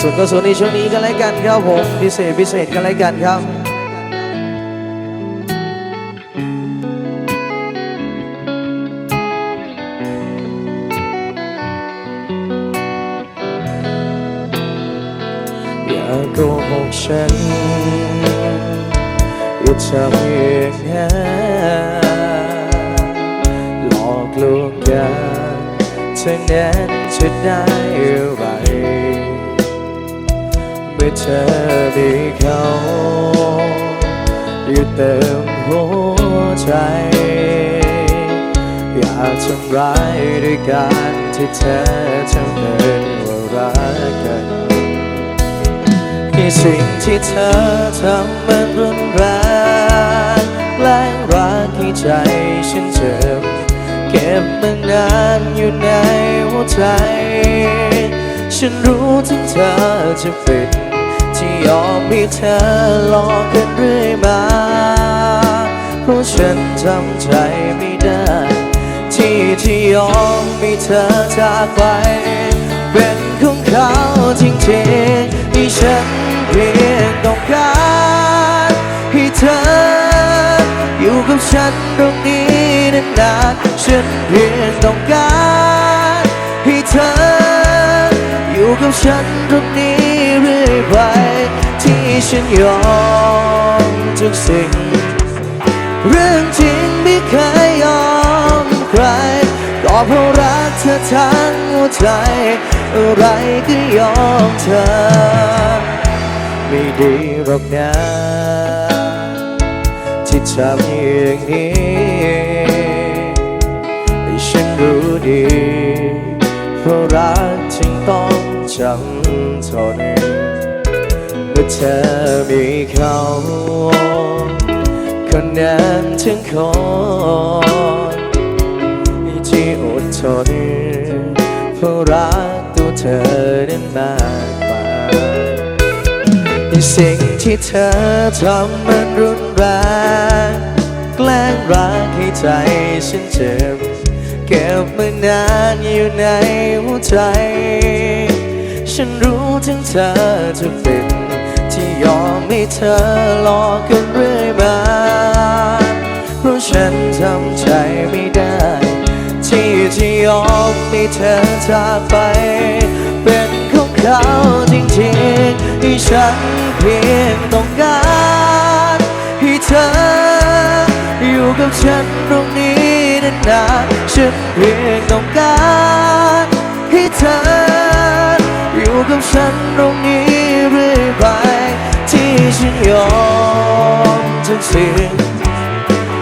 ส่วนก็ส่วนในช่วงนี้กันแล้วกันครับผมพิเศษพิเศษกันแล้วกันครับอย่าโกหกฉันอย่าทำอย่างนั้นหลอกลวงกันเธอนั้นจะได้อะไร เมื่อเธอมีเขาอยู่เติมหัวใจ อยากทำร้ายด้วยการที่เธอทำเป็นว่ารักกันที่สิ่งที่เธอทำมันรุนแรงแกล้งรักให้ใจฉันเจ็บเก็บมันนานอยู่ในหัวใจ ฉันรู้ถึงเธอจะเป็นที่ ยอมให้เธอหลอกกันเรื่อยมา เพราะฉันจำใจไม่ได้ ที่ที่ยอมให้เธอจากไป เป็นของเขาจริงๆที่ฉันเพียงต้องการให้เธอ อยู่กับฉันตรงนี้นานๆฉันเพียงต้องการให้เธอ อยู่กับฉันตรงนี้เรื่อยไป ที่ฉันยอมทุกสิ่ง เรื่องจริงไม่เคยยอมใครก็เพราะรักเธอทั้งหัวใจ อะไรก็ยอมเธอ ไม่ดีหรอกนะที่ทำอย่างนี้ให้ฉันรู้ดีเพราะรักจึงต้องจำทน เมื่อเธอมีเขาคนนั้นทั้งคนที่อดทนเพราะรักตัวเธอนั้นมากกว่าในสิ่งที่เธอทำมันรุนแรงแกล้งรักให้ใจฉันเจ็บเก็บมานานอยู่ในหัวใจ ฉันรู้ถึงเธอจะเป็น ยอมให้เธอหลอกกันเรื่อยมา เพราะฉันทำใจไม่ได้ ที่ที่ยอมให้เธอจากไป เป็นของเขาจริงๆที่ฉันเพียงต้องการให้เธอ อยู่กับฉันตรงนี้นานๆฉันเพียงต้องการให้เธออยู่กับฉันตรงนี้เรื่อยไป ที่ฉันยอมทุกสิ่ง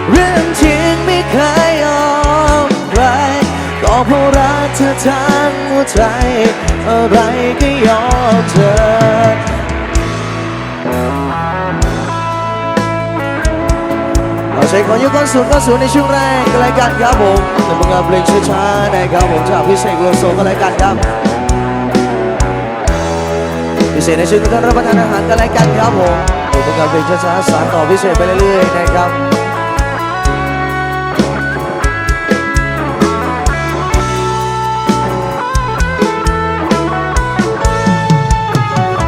เรื่องจริงไม่เคยยอมใครก็เพราะรักเธอทั้งหัวใจ อะไรก็ยอมเธอเราใช้ของยุคก้อนศูนย์ก้อนศูนย์ในช่วงแรกกันเลยกันครับผมแต่มึงเอเพลงช้าๆนะครับผมจากพิเศษโลโซกันเลยกันครับ พิเศษในช่วงการรับประทานอาหารกันเลยกันครับผมเดี๋ยวมึงเอาเพลงช้าๆสานต่อพิเศษไปเรื่อยๆนะครับ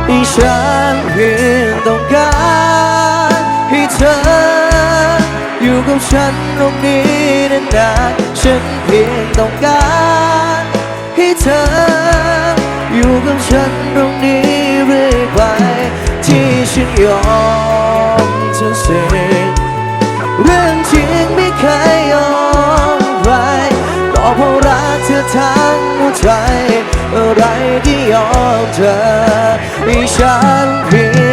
ที่ฉันเพียงต้องการให้เธอ อยู่กับฉันตรงนี้นานๆฉันเพียงต้องการให้เธอ อยู่กับฉันตรง ยอมเธอเสียเรื่องจริงไม่เคยยอมใครก็เพราะรักเธอทั้งหัวใจ อะไรที่ยอมเธอให้ฉันเพียง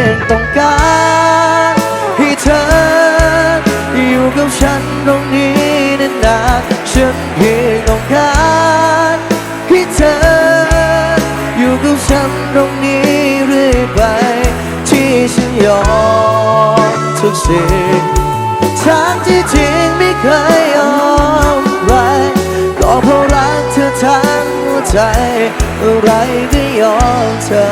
สิ่งทางที่จริงไม่เคยยอมใครก็เพราะรักเธอทั้งหัวใจ อะไรก็ยอมเธอ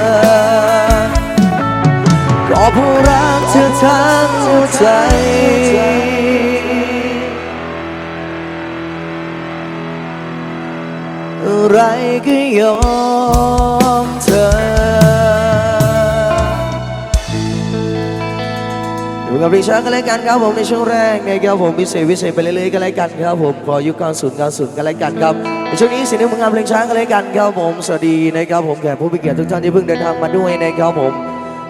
ก็เพราะรักเธอทั้งหัวใจอะไรก็ยอม อยู่กับริชาร์ดกันเลยกันครับผมในช่วงแรกนะครับผมพิเศษพิเศษไปเรื่อยๆกันเลยกันครับผมขอยุค90 90กันเลยกันครับในช่วงนี้สิ่งหนึ่งมึงงามเพลงช้างกันเลยกันครับผมสวัสดีนะครับผมแขกผู้มีเกียรติทุกท่านที่เพิ่งเดินทางมาด้วยนะครับผม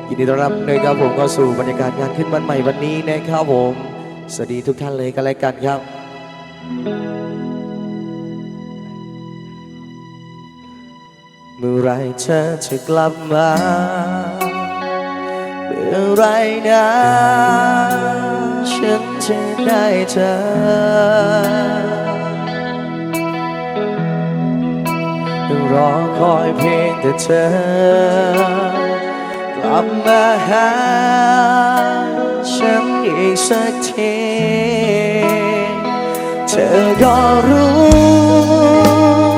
ยินดีต้อนรับนะครับผมเข้าสู่บรรยากาศงานขึ้นวันใหม่วันนี้นะครับผมสวัสดีทุกท่านเลยกันเลยกันครับเมื่อไรเธอจะกลับมา เมื่ไรนะ ฉันจะได้เธอ รอคอยเพียงแต่เธอ กลับมาหา ฉันอีกสักที เธอก็รู้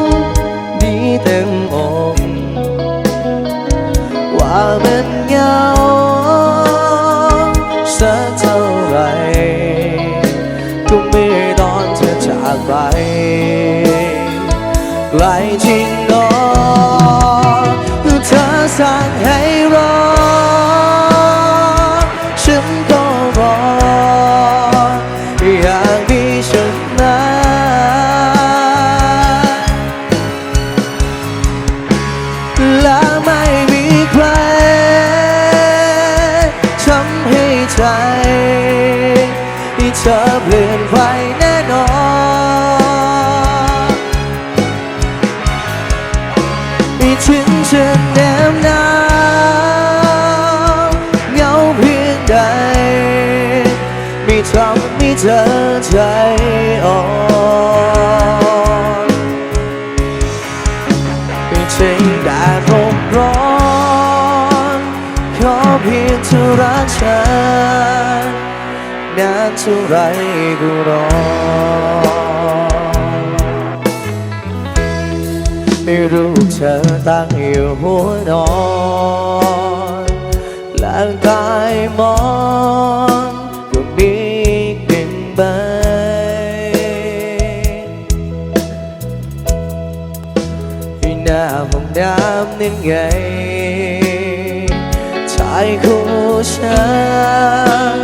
ทำให้เธอใจอ่อนไม่ใช่แดดร่มร้อนขอเพียงเธอรักฉันนานเท่าไรก็รอไม่รู้เธอตั้งอยู่หัวนอนร่างกายมอง น้ำนั่นไงชายคู่ฉัน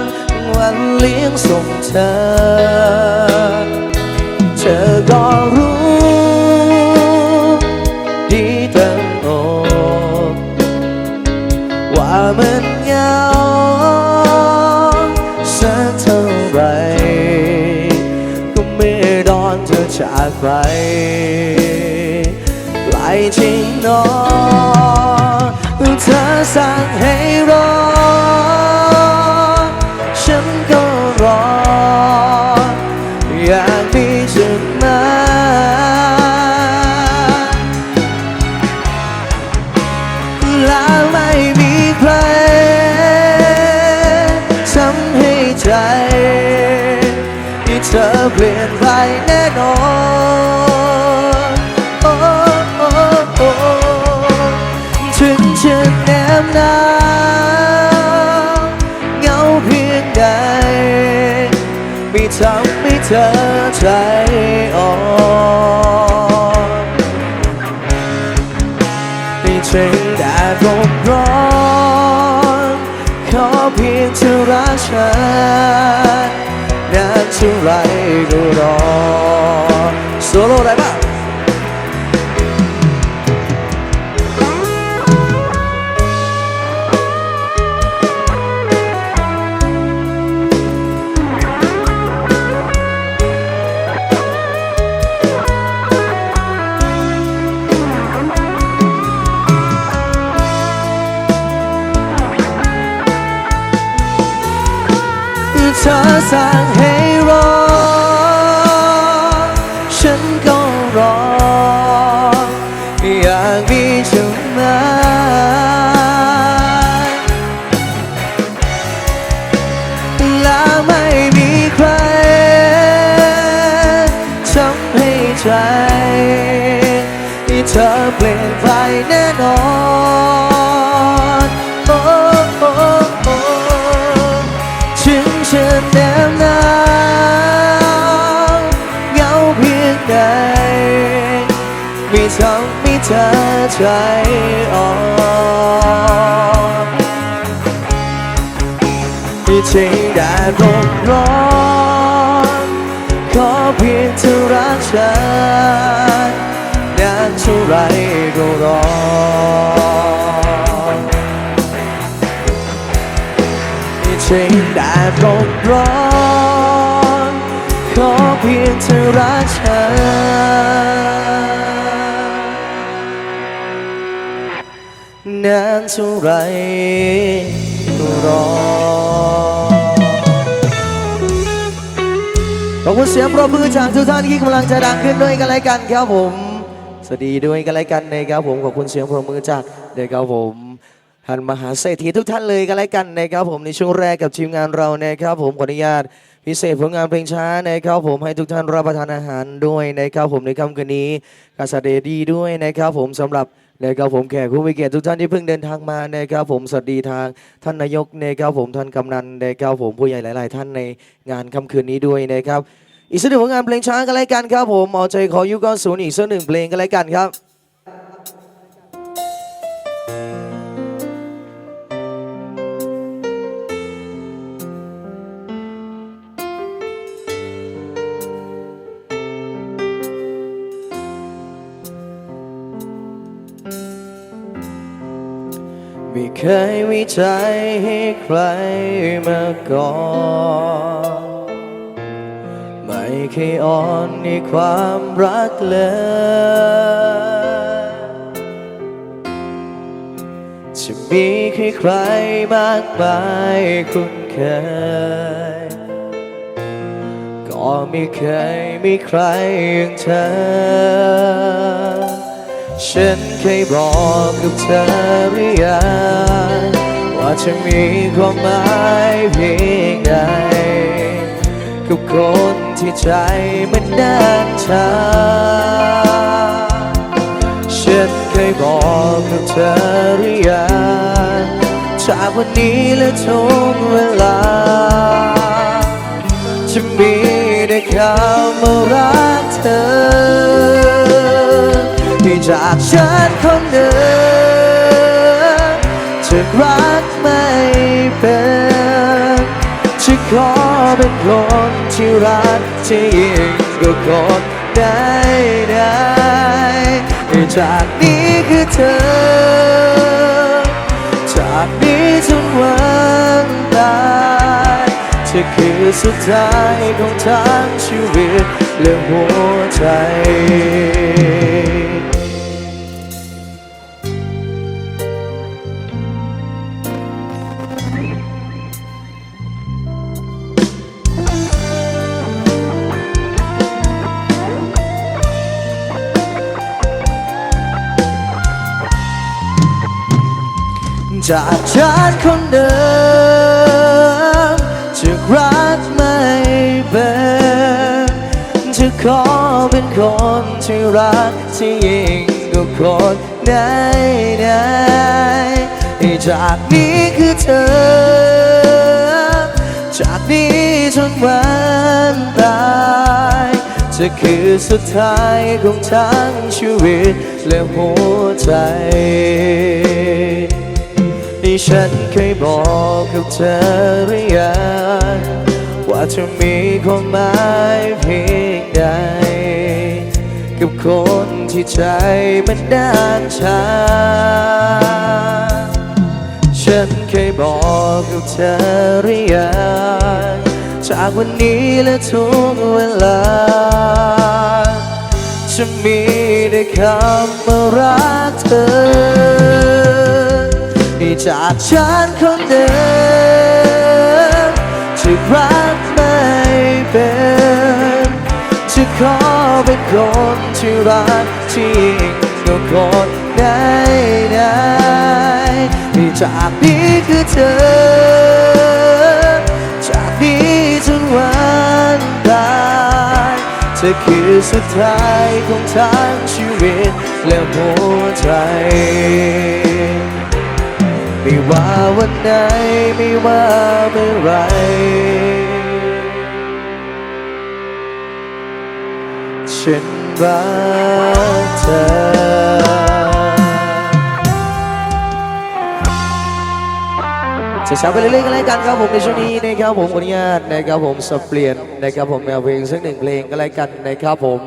วันเลี้ยงส่งเธอ เธอก็รู้ ดีเต็มอกว่ามันเหงาสักเท่าไรก็ไม่ดอนเธอจากไปไก นอนเธอสั่งให้รอ ทำให้เธอใจอ่อนไม่ใช่แดดร่มร้อนขอเพียงเธอรักฉันนานเท่าไรก็รอ โซโล่ได้ อยากมีฉันมา ใจอ่อนที่ใจแดดร้อนร้อนขอเพียงเธอรักฉันนานเท่าไรก็รอที่ใจแดดร้อนร้อนขอเพียงเธอรักฉัน นานเท่าไรก็รอขอบคุณเสียงปรบมือจากทุกท่านที่กำลังจะดังขึ้นด้วยกันและกันครับผมสวัสดีด้วยกันและกันนะครับผมขอบคุณเสียงปรบมือจากนะครับผมท่านมหาเศรษฐีทุกท่านเลยกันและกันนะครับผมในช่วงแรกกับทีมงานเรานะครับผมขออนุญาตพิเศษผลงานเพลงช้านะครับผมให้ทุกท่านรับประทานอาหารด้วยนะครับผมในค่ำคืนนี้กาสเดดีด้วยนะครับผมสำหรับ นะครับผมแขกผู้มีเกียรติทุกท่านที่เพิ่งเดินทางมานะครับผมสวัสดีทางท่านนายกนะครับผมท่านกำนันนะครับผมผู้ใหญ่หลาย ๆ ท่านในงานค่ำคืนนี้ด้วยนะครับอีกสักหนึ่งผลงานเพลงช้ากันเลยกันครับผมเอาใจขอยุก้อนศูนย์อีกสักหนึ่งเพลงกันเลยกันครับ เคยวิจัยให้ใครมาก่อน ไม่เคยอ่อนในความรักเลย จะมีใครใครมากมายคุ้นเคย ก็ไม่เคยมีใครอย่างเธอ ฉัน เคยบอกกับเธอหรือยังว่าจะมีความหมายเพียงใดกับคนที่ใจมันด้านชาฉันเคยบอกกับเธอหรือยังจากวันนี้และทุกเวลา จะมีแต่คำว่ารักเธอ จากฉันคนเดิมจะรักไม่เป็นฉันขอเป็นคนที่รักที่ยิ่งกว่าคนได้ได้จากนี้คือเธอ จากนี้จนวันตายเธอคือสุดท้ายของทั้งชีวิตและหัวใจ จากฉันคนเดิมจะรักไม่เป็นจะขอเป็นคนที่รักที่ยิ่งกว่าคนไหนไหนจากนี้คือเธอ จากนี้จนวันตายจะคือสุดท้ายของทั้งชีวิตและหัวใจ ฉันเคยบอกกับเธอหรือยังว่าจะมีความหมายเพียงใด กับคนที่ใจมันด้านชา ฉันเคยบอกกับเธอหรือยังจากวันนี้และทุกเวลา จะมีแต่คำว่ารักเธอ ที่จากฉันคนเดิมจะรักไม่เป็นจะขอเป็นคนที่รักที่ยิ่งกว่าคนไหนไหนที่จากนี้คือเธอ จากนี้จนวันตายเธอคือสุดท้ายของทั้งชีวิตและหัวใจ วันไหนไม่ว่าเมื่อไร ฉันรักเธอช้าๆไปเรื่อยๆกันเลยกันครับผมในช่วงนี้นะครับผมขออนุญาตนะครับผมสับเปลี่ยนนะครับผมแนวเพลงสักหนึ่งเพลงก็แล้วกันนะครับผม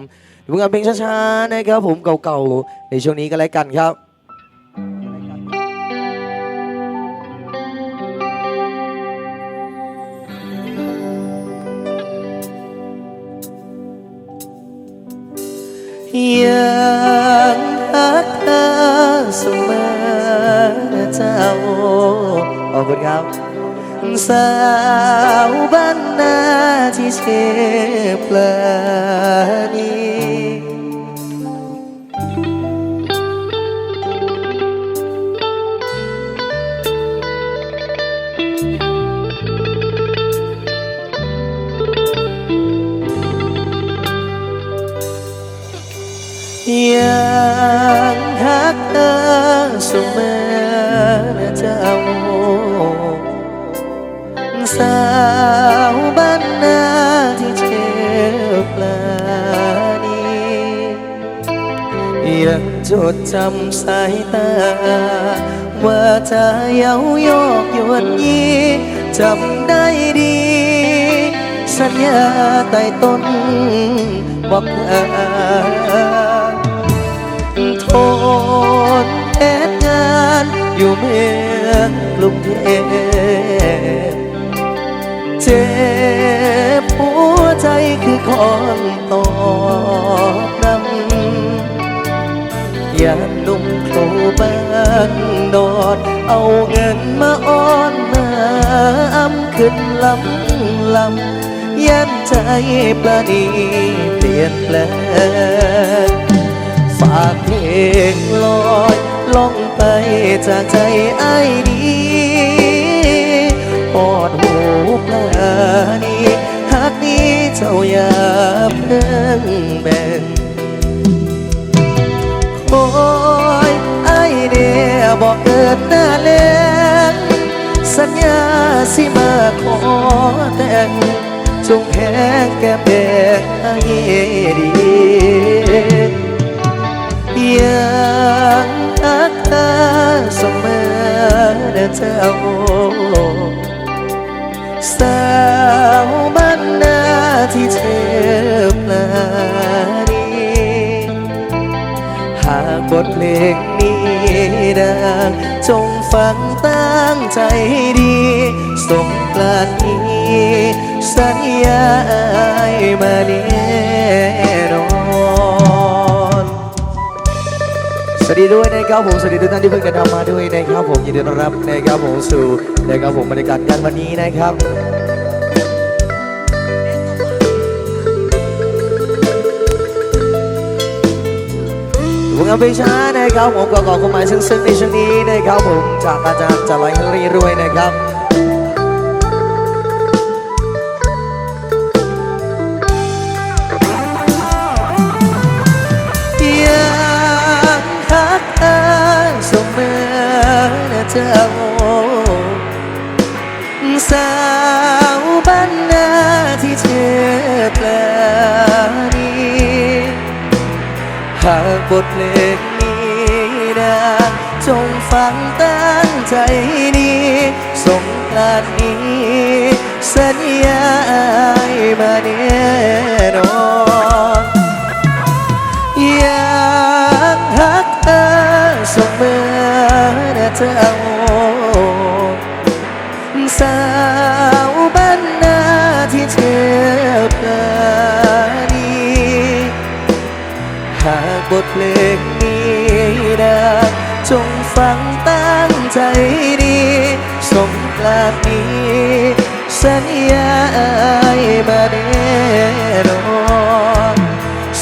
ดูงานเพลงช้าๆนะครับผมเก่าๆในช่วงนี้ก็แล้วกันครับ ยังรักเธอเสมอเจ้า ขอบคุณครับ สาวบ้านนาที่เชฟปลานี ดจำสายตา ว่าจะเย้ายอกยวนยีจำได้ดี สัญญาใต้ต้นบอกลาทนเหตุงานอยู่เมืองกรุงเทพเจ็บหัวใจคือคอนตอกนำอ ย่านุ่มโคลบ้านดอดเอาเงินมาอ้อนมาอำขึ้นลำลำยันใจประนีเปลี่ยนแปลงฝากเพลงลอยล่องไปจากใจไอ้ดีอดหูปลานีหากนี้เจ้าอย่าเพิ่งแบ่ง บอกเกิดหน้าแลงสัญญาสิมาขอแต่งจงแพ้แก้มแดงให้ดียังรักเธอเสมอเด้อเจ้าสาวบ้านนาที่เจ็บปลา บทเพลงนี้ดังจงฟังตั้งใจให้ดีสงกรานนี้สัญญาอ้ายมาแน่นอนสวัสดีด้วยนะครับผมสวัสดีทุกท่านที่เพิ่งเดินทางมาด้วยนะครับผมยินดีต้อนรับนะครับผมสู่นะครับผมบรรยากาศการวันนี้นะครับ วงการเพลงช้านะครับผมก็ขอความหมายซึ้งๆในช่วงนี้นะครับผมจากอาจารย์จารย์ฮรีรวยนะครับยังรักเธอเสมอนะเจ้าสา บทเพลงนี้ดังจงฟังตั้งใจนี้สงกรานนี้ สัญญาอ้ายมาเน่นอนยั บทเพลงนี้ดังจงฟังตั้งใจดีสงกรานต์นี้สัญญาอ้ายมาแน่นอน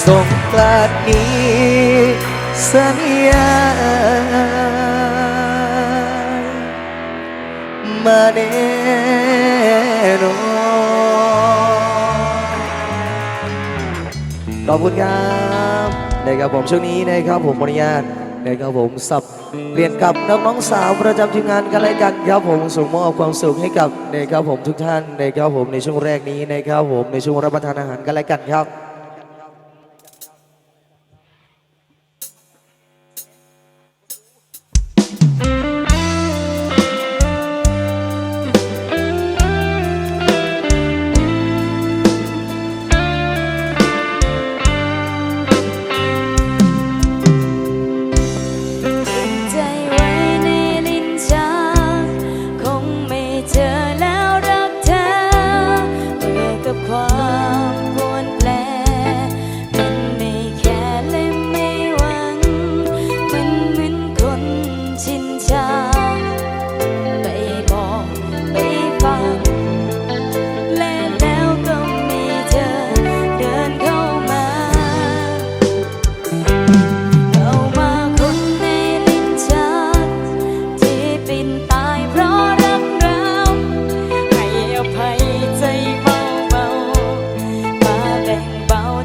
สงกรานต์นี้ สัญญาอายมาแน่นอนขอบคุณครับ นะครับผมช่วงนี้นะครับผมอนุญาตนะครับผมสับเปลี่ยนกับน้องน้องๆสาวประจำทีมงานกันเลยกันครับผมส่งมอบความสุขให้กับนะครับผมทุกท่านนะครับผมในช่วงแรกนี้นะครับผมในช่วงรับประทานอาหารกันเลยกันครับ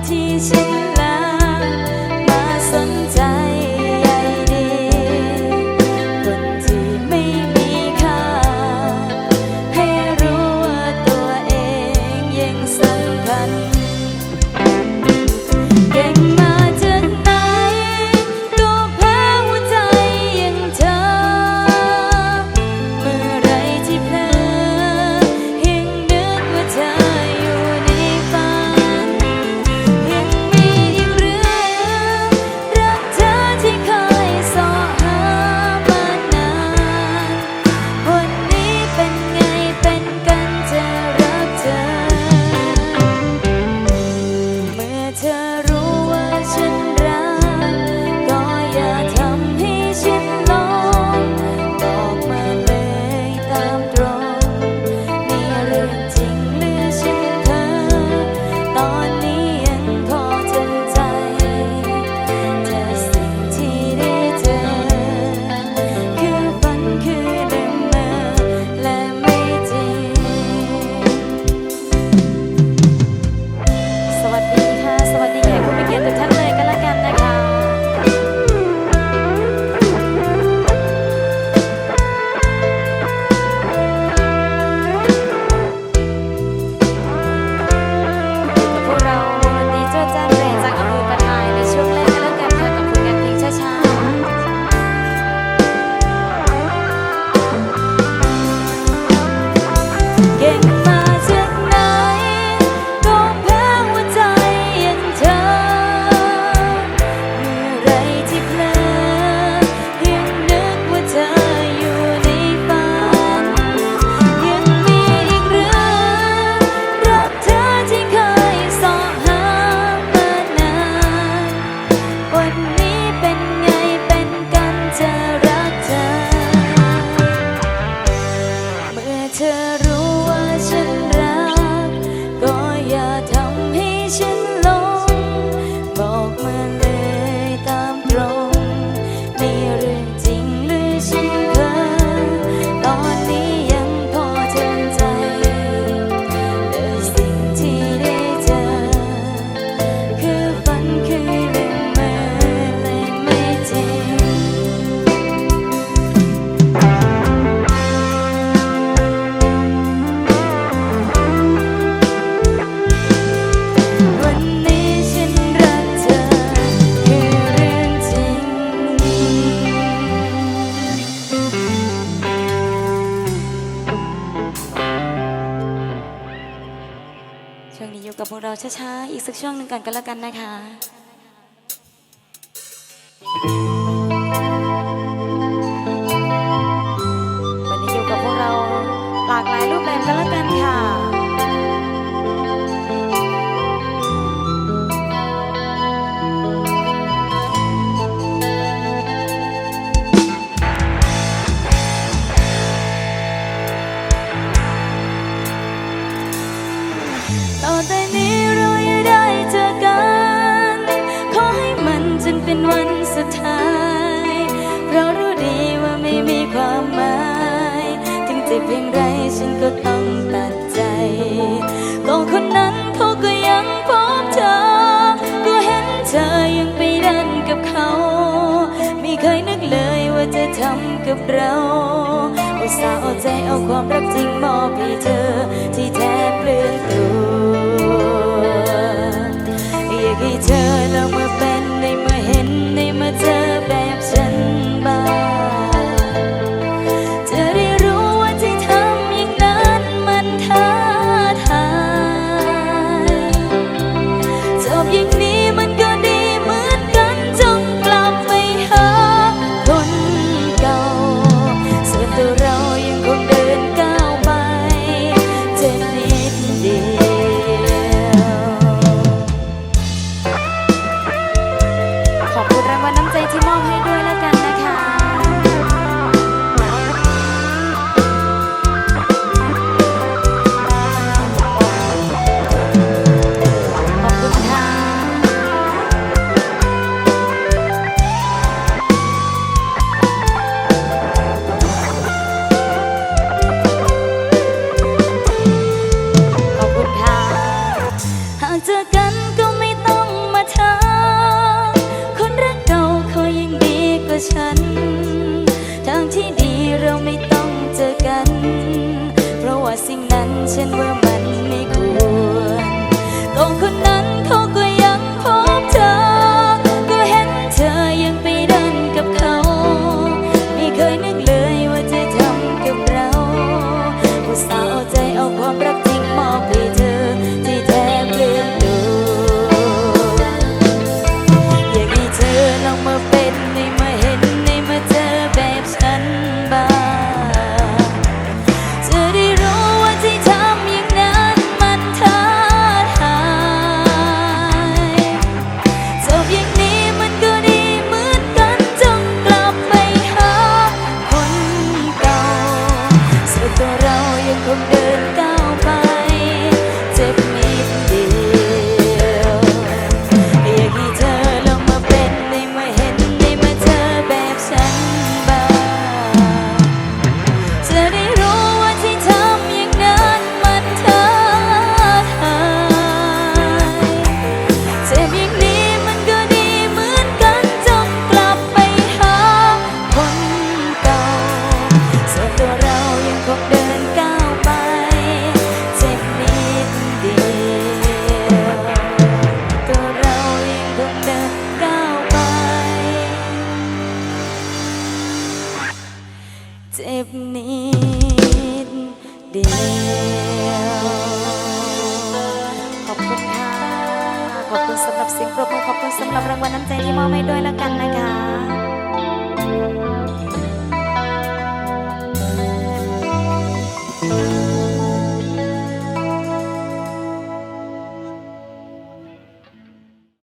提醒了。 ช้าๆ อีกสักช่วงหนึ่งกันก็แล้วกันนะคะ ย่างไรฉันก็ต้องตัดใจก็คนนั้นเขาก็ยังพบเธอ ก็เห็นเธอยังไปดันกับเขา ไม่เคยนึกเลยว่าจะทำกับเราอุตส่าห์เอาใจเอาความรักจริงมอบให้เธอ ที่แท้เปลืองตัวอยากให้เธอลองมาเป็น